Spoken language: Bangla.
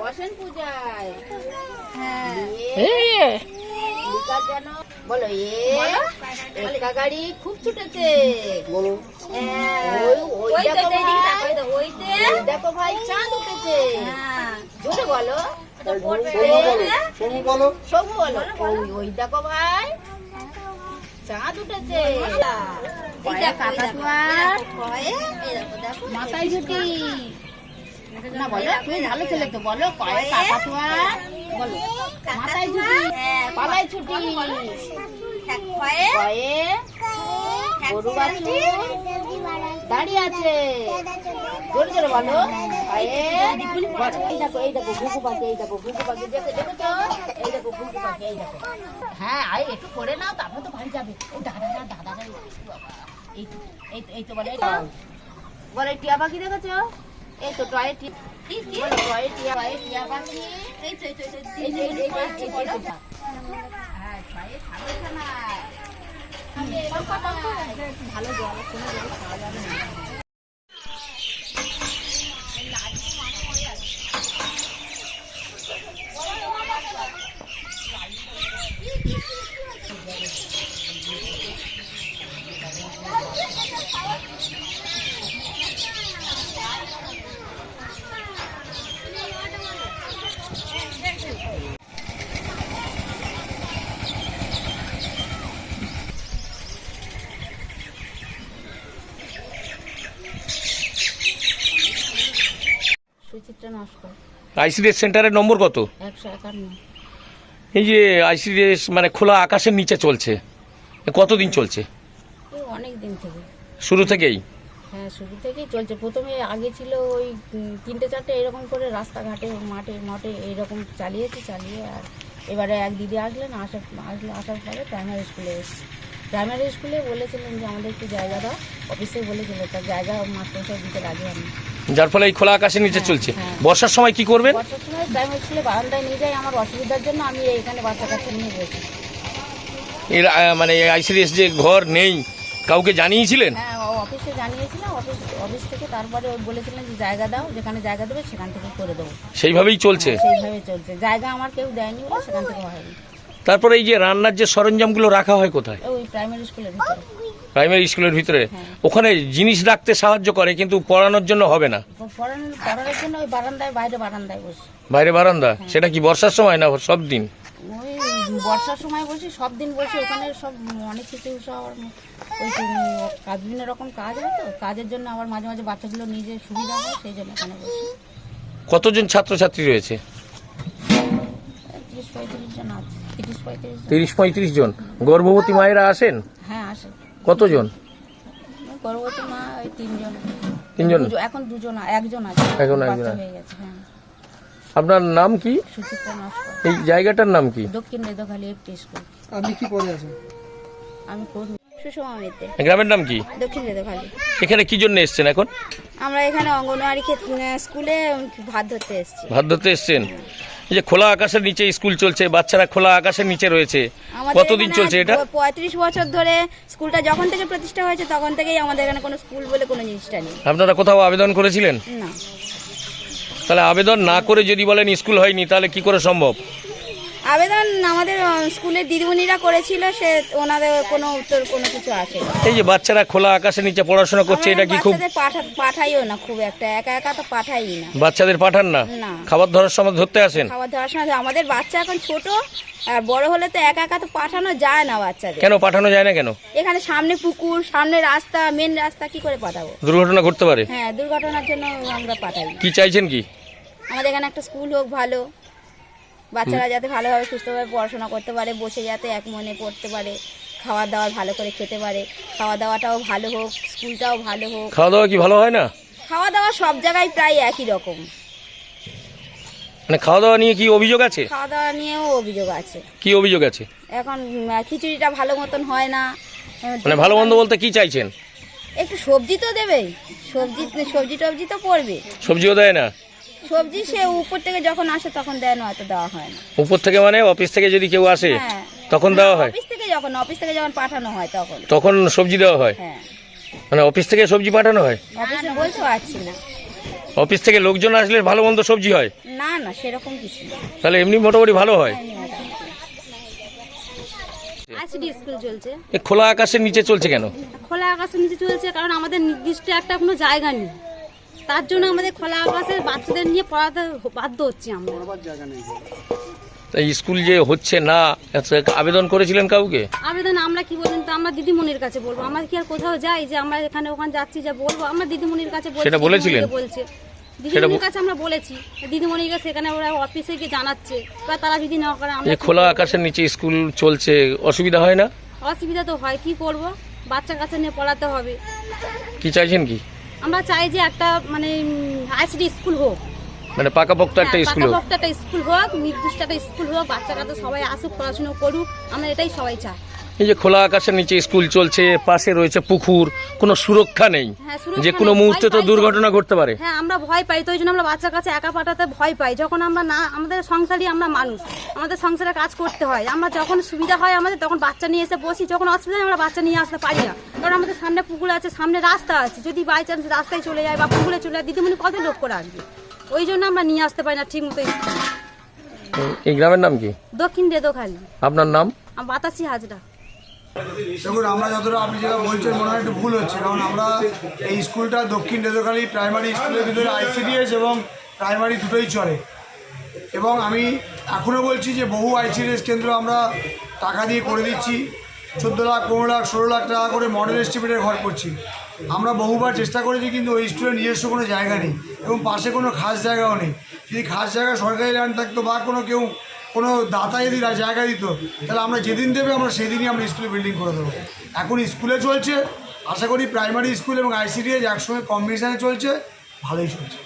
বসেন পূজায় হ্যাঁ খুব ছুটেছে বলো হ্যাঁ, দেখো ভাই, চাঁদ উঠেছে হ্যাঁ জোরে বলো বলো বলো ওই দেখো ভাই চাঁদ উঠেছে। মাথায় ঝুটি না বলো তুমি ভালো ছেলে তো বলো কয়ে কাকাতুয়ার বলো। মাথায় ঝুটি হ্যাঁ, পালায় ছুটি। হ্যাঁ, কয়ে, কয়ে গরু বাছুর দাঁড়িয়ে আছে। জোরে জোরে বলো। এই হ্যাঁ একটু করে নাও তারপর তো বাড়ি যাবে ও দাদা দাদা তো বলে বলে টিয়া পাখি দেখেছ এই তো টয়ে টিয়া টয়ে টিয়া টয়ে টিয়া পাখি এই তো, এই এই এই। হ্যাঁ, টয়ে। ভালো জল কোনো জল খাওয়া যাবে না সুচিত্রা নস্কর আইসিডিএস সেন্টারের নম্বর কত? একশো একান্ন। এই যে আইসিডিএস মানে খোলা আকাশের নিচে চলছে এ কতদিন চলছে? অনেক দিন থেকে। শুরু থেকেই? হ্যাঁ শুরু থেকেই চলছে। প্রথমে আগে ছিল ওই তিনটে চারটে এরকম করে রাস্তাঘাটে মাঠে মাঠে এইরকম চালিয়েছে চালিয়ে আর এবারে এক দিদি আসলেন আসার আসলে আসার পরে প্রাইমারি স্কুলে এসেছি। প্রাইমারি স্কুলে বলেছিলেন যে আমাদের একটু জায়গা দাও অফিসে বলেছিল তার জায়গা মাস্টারমশাই দিতে রাজি হয়নি যার ফলে এই খোলা আকাশের নিচে হ্যাঁ, চলছে। হ্যাঁ। বর্ষার সময় কি করবেন? বর্ষার সময় প্রাইমারি স্কুলে বারান্দায় নিয়ে যাই আমার অসুবিধার জন্য আমি এইখানে বাচ্চা কাচ্চা নিয়ে বসি। এর মানে আইসিডিএস যে ঘর নেই কাউকে জানিয়েছিলেন? হ্যাঁ অফিসে জানিয়েছিলাম অফিস অফিস থেকে তারপরে বলেছিলেন যে জায়গা দাও যেখানে জায়গা দেবে সেখান থেকে করে দেবো। সেইভাবেই চলছে? সেইভাবে চলছে। জায়গা আমার কেউ দেয়নি বলে সেখান থেকে হয়নি। তারপরে এই যে রান্নার যে সরঞ্জামগুলো রাখা হয় কোথায়? ওই প্রাইমারি স্কুলের ভিতরে। প্রাইমারি স্কুলের ভিতরে? হ্যাঁ। ওখানে জিনিস রাখতে সাহায্য করে কিন্তু পড়ানোর জন্য হবে না? পড়ানোর পড়ানোর জন্য ওই বারান্দায় বাইরে বারান্দায় বসি। বাইরে বারান্দা? সেটা কি বর্ষার সময় না সব দিন? ওই বর্ষার সময় বসি সব দিন বসি। ওখানে সব অনেক কিছু সব ওই কাজ বিভিন্ন রকম কাজ হয় তো। কাজের জন্য আবার মাঝে মাঝে বাচ্চাগুলো নিজে সুবিধা হয় সেই জন্য ওখানে বসি। কতজন ছাত্রছাত্রী রয়েছে? তিরিশ পঁয়ত্রিশ জন গর্ভবতী মায়েরা আসেন? হ্যাঁ আসে কতজন? গর্ভবতী মা ওই তিনজন। তিনজন? এখন দুজন একজন আছে। এখন একজন। হয়ে গেছে হ্যাঁ। আপনার নাম কি? এই জায়গাটার নাম কি? দক্ষিণ রেদখালি এফটি স্কুল। আপনি কি পড়ে আছেন? আমি কর্মী সুষমা মিত্রে। গ্রামের নাম কি? দক্ষিণ রেদখালি। এখানে কি জন্য এসছেন এখন? আমরা এখানে অঙ্গনওয়াড়ি স্কুলে ভাত ধরতে এসেছি। ভাত ধরতে এসছেন। এই যে খোলা আকাশের নিচে স্কুল চলছে বাচ্চারা খোলা আকাশের নিচে রয়েছে। কতদিন চলছে এটা? পঁয়ত্রিশ বছর ধরে স্কুলটা যখন থেকে প্রতিষ্ঠা হয়েছে তখন থেকেই আমাদের এখানে কোনো স্কুল বলে কোনো জিনিসটা নেই। আপনারা কোথাও আবেদন করেছিলেন? না। তাহলে আবেদন না করে যদি বলেন স্কুল হয়নি তাহলে কি করে সম্ভব? আবেদন আমাদের স্কুলের দিদিমণিরা করেছিল সে ওনাদের কোনো উত্তর কোনো কিছু আসে এই যে বাচ্চারা খোলা আকাশের নিচে পড়াশোনা করছে এটা কি খুব পাঠা- পাঠাইও না খুব একটা একা একা তো পাঠাই না। বাচ্চাদের পাঠান না? খাবার ধরার সময় ধরতে আসেন? খাবার দাওয়ার সময় আমাদের বাচ্চা এখন ছোট আর বড় হলে তো একা একা তো পাঠানো যায় না বাচ্চাদের। কেন পাঠানো যায় না কেন? এখানে সামনে পুকুর সামনে রাস্তা মেন রাস্তা কি করে পাঠাবো? দুর্ঘটনা ঘটতে পারে। হ্যাঁ দুর্ঘটনার জন্য আমরা পাঠাই। কি চাইছেন কি? আমাদের এখানে একটা স্কুল হোক ভালো। বাচ্চারা যাতে ভালোভাবে সুস্থভাবে পড়াশোনা করতে পারে বসে যাতে এক মনে পড়তে পারে খাওয়া দাওয়া ভালো করে খেতে পারে খাওয়া দাওয়াটাও ভালো হোক স্কুলটাও ভালো হোক। খাওয়া দাওয়া কি ভালো হয় না? খাওয়া দাওয়া সব জায়গায় প্রায় একই রকম। মানে খাওয়া দাওয়া নিয়ে কি অভিযোগ আছে? খাওয়া দাওয়া নিয়েও অভিযোগ আছে। কি অভিযোগ আছে? এখন খিচুড়িটা ভালো মতন হয় না। মানে ভালো মন্দ বলতে কি চাইছেন? একটু সবজি তো দেবেই। সবজি সবজি টবজি তো পড়বে। সবজিও দেয় না? সবজি সে উপর থেকে যখন আসে তখন দেয় না হয়তো দেওয়া হয় না। উপর থেকে মানে অফিস থেকে যদি কেউ আসে হ্যাঁ। তখন দেওয়া হয় অফিস থেকে যখন অফিস থেকে যখন পাঠানো হয় তখন। তখন সবজি দেওয়া হয়? হ্যাঁ। মানে অফিস থেকে সবজি পাঠানো হয়? অফিসে বলতে পারছি না। অফিস থেকে লোকজন আসলে ভালো মন্দ সবজি হয়? না না সেরকম কিছু না। তাহলে এমনি মোটামুটি ভালো হয়? আইসিডি স্কুল চলছে? এ খোলা আকাশের নিচে চলছে কেন? খোলা আকাশের নিচে চলছে কারণ আমাদের নির্দিষ্ট একটা কোনো জায়গা নেই। তার জন্য আমাদের খোলা আকাশে বাচ্চাদের নিয়ে পড়াতে বাধ্য হচ্ছি আমরা। তাই স্কুল যে হচ্ছে না আবেদন করেছিলেন কাউকে? আবেদন আমরা কি তো আমরা দিদিমণির কাছে বলব। আমরা কি আর কোথাও যাই যে আমরা এখানে ওখানে যাচ্ছি যে বলব? আমরা দিদিমণির কাছে বলছি, সেটা বলেছিলেন? বলছে। দিদিমণির কাছে আমরা বলেছি সেখানে ওরা অফিসে গিয়ে জানাচ্ছে। বা তারা যদি না করে আমরা খোলা আকাশের নিচে স্কুল চলছে অসুবিধা হয় না? অসুবিধা তো হয় কি করব? বাচ্চা কাচ্চা নিয়ে পড়াতে হবে। কি চাইছেন কি? আমরা চাই যে একটা মানে আইসিডি স্কুল হোক। মানে পাকাপোক্ত একটা হ্যাঁ, স্কুল হোক। একটা স্কুল হোক নির্দিষ্ট একটা স্কুল হোক বাচ্চা কাচ্চা সবাই আসুক পড়াশোনা করুক আমরা এটাই সবাই চাই। এই যে খোলা আকাশের নিচে স্কুল চলছে পাশে রয়েছে পুকুর কোনো সুরক্ষা নেই হ্যাঁ, যে কোনো মুহূর্তে তো দুর্ঘটনা ঘটতে পারে। হ্যাঁ আমরা ভয় পাই তো ওই জন্য আমরা বাচ্চা কাছে একা পাঠাতে ভয় পাই। যখন আমরা না আমাদের সংসারই আমরা মানুষ আমাদের সংসারে কাজ করতে হয়। আমরা যখন সুবিধা হয় আমাদের তখন বাচ্চা নিয়ে এসে বসি। যখন অসুবিধা হয় আমরা বাচ্চা নিয়ে আসতে পারি না। কারণ আমাদের সামনে পুকুর আছে সামনে রাস্তা আছে। যদি বাই চান্স রাস্তায় চলে যায় বা পুকুরে চলে যায় দিদিমণি কত লোক করে আসবে? ওই জন্য আমরা নিয়ে আসতে পারি না ঠিক মতো এই গ্রামের নাম কি? দক্ষিণ দেদোখালি। আপনার নাম? বাতাসি হাজরা। দেখুন, আমরা যতটা আপনি যেটা বলছেন, মনে হয় একটু ভুল হচ্ছে, কারণ আমরা এই স্কুলটা দক্ষিণ রেদোখালী প্রাইমারি স্কুলের ভিতরে আইসিডিএস এবং প্রাইমারি দুটোই চলে। এবং আমি এখনও বলছি যে বহু আইসিডিএস কেন্দ্র আমরা টাকা দিয়ে করে দিচ্ছি। চোদ্দ লাখ, পনেরো লাখ, ষোলো লাখ টাকা করে মডেল এস্টিমেটের ঘর করছি। আমরা বহুবার চেষ্টা করেছি, কিন্তু ওই স্টুডেন্ট নিজস্ব কোনো জায়গা নেই এবং পাশে কোনো খাস জায়গাও নেই। যদি খাস জায়গা সরকারি ল্যান্ড থাকতো বা কোনো কেউ, কোনো দাতা যদি জায়গা দিত, তাহলে আমরা যেদিন দেবে আমরা সেদিনই আমরা স্কুলে বিল্ডিং করে দেবো। এখন স্কুলে চলছে, আশা করি প্রাইমারি স্কুল এবং আইসিডিএস একসঙ্গে কম্বিনেশানে চলছে, ভালোই চলছে।